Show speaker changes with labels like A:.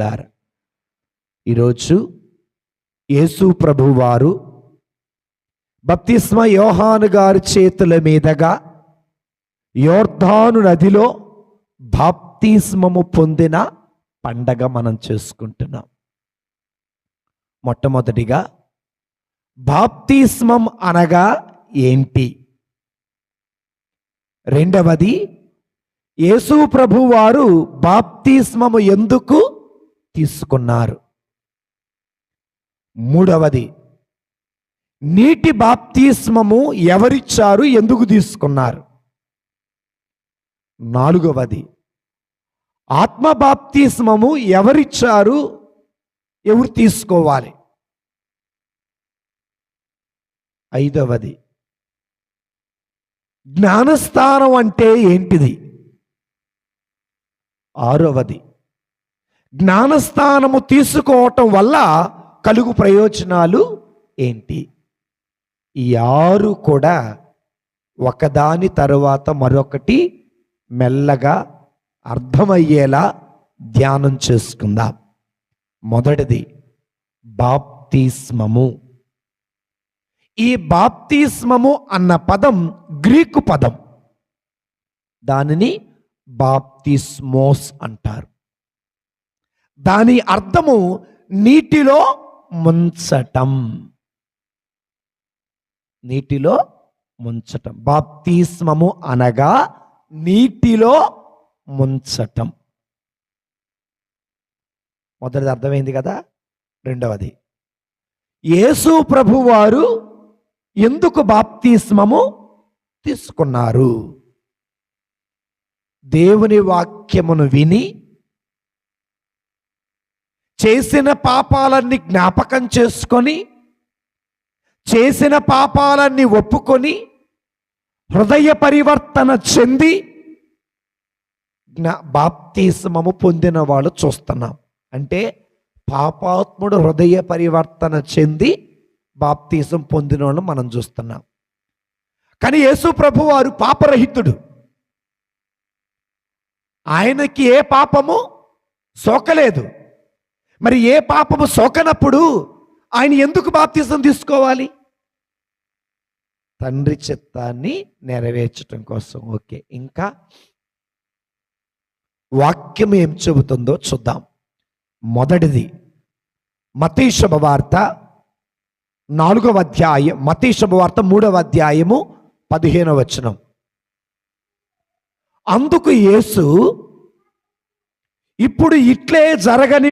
A: లారా ఈరోజు యేసు ప్రభు వారు బప్తిస్మ యోహాను గారి చేతుల మీదగా యోర్ధాను నదిలో బాప్తిస్మము పొందిన పండగ మనం చేసుకుంటున్నాం. మొట్టమొదటిగా బాప్తిస్మం అనగా ఏంటి? రెండవది యేసు ప్రభు వారు బాప్తిస్మము ఎందుకు తీసుకున్నారు. మూడవది నీటి బాప్తిస్మము ఎవరిచ్చారు? ఎందుకు తీసుకున్నారు? నాలుగవది ఆత్మ బాప్తిస్మము ఎవరిచ్చారు? ఎవరు తీసుకోవాలి? ఐదవది జ్ఞానస్థానం అంటే ఏంటిది? ఆరవది జ్ఞానస్థానము తీసుకోవటం వల్ల కలుగు ప్రయోజనాలు ఏంటి? ఈ ఆరు కూడా ఒకదాని తరువాత మరొకటి మెల్లగా అర్థమయ్యేలా ధ్యానం చేసుకుందాం. మొదటిది బాప్తిస్మము. ఈ బాప్తిస్మము అన్న పదం గ్రీకు పదం. దానిని బాప్తిస్మోస్ అంటారు. దాని అర్థము నీటిలో ముంచటం. నీటిలో ముంచటం. బాప్తిస్మము అనగా నీటిలో ముంచటం. మొదటిది అర్థమైంది కదా? రెండవది. యేసు ప్రభువారు ఎందుకు బాప్తిస్మము తీసుకున్నారు? దేవుని వాక్యమును విని చేసిన పాపాలన్నీ జ్ఞాపకం చేసుకొని చేసిన పాపాలన్నీ ఒప్పుకొని హృదయ పరివర్తన చెంది జ్ఞా బాప్తిస్మము పొందిన వాళ్ళు చూస్తున్నాం. అంటే పాపాత్ముడు హృదయ పరివర్తన చెంది బాప్తీసం పొందిన వాళ్ళు మనం చూస్తున్నాం. కానీ యేసు ప్రభు వారు పాపరహితుడు. ఆయనకి ఏ పాపము సోకలేదు. మరి ఏ పాపము సోకనప్పుడు ఆయన ఎందుకు బాప్తిజం తీసుకోవాలి? తండ్రి చిత్తాన్ని నెరవేర్చటం కోసం. ఓకే ఇంకా వాక్యం ఏం చెబుతుందో చూద్దాం. మొదటిది మతీశుభవార్త నాలుగవ అధ్యాయం మతీశుభవార్త మూడవ అధ్యాయము పదిహేనవ వచనం. అందుకు యేసు ఇప్పుడు ఇట్లే జరగని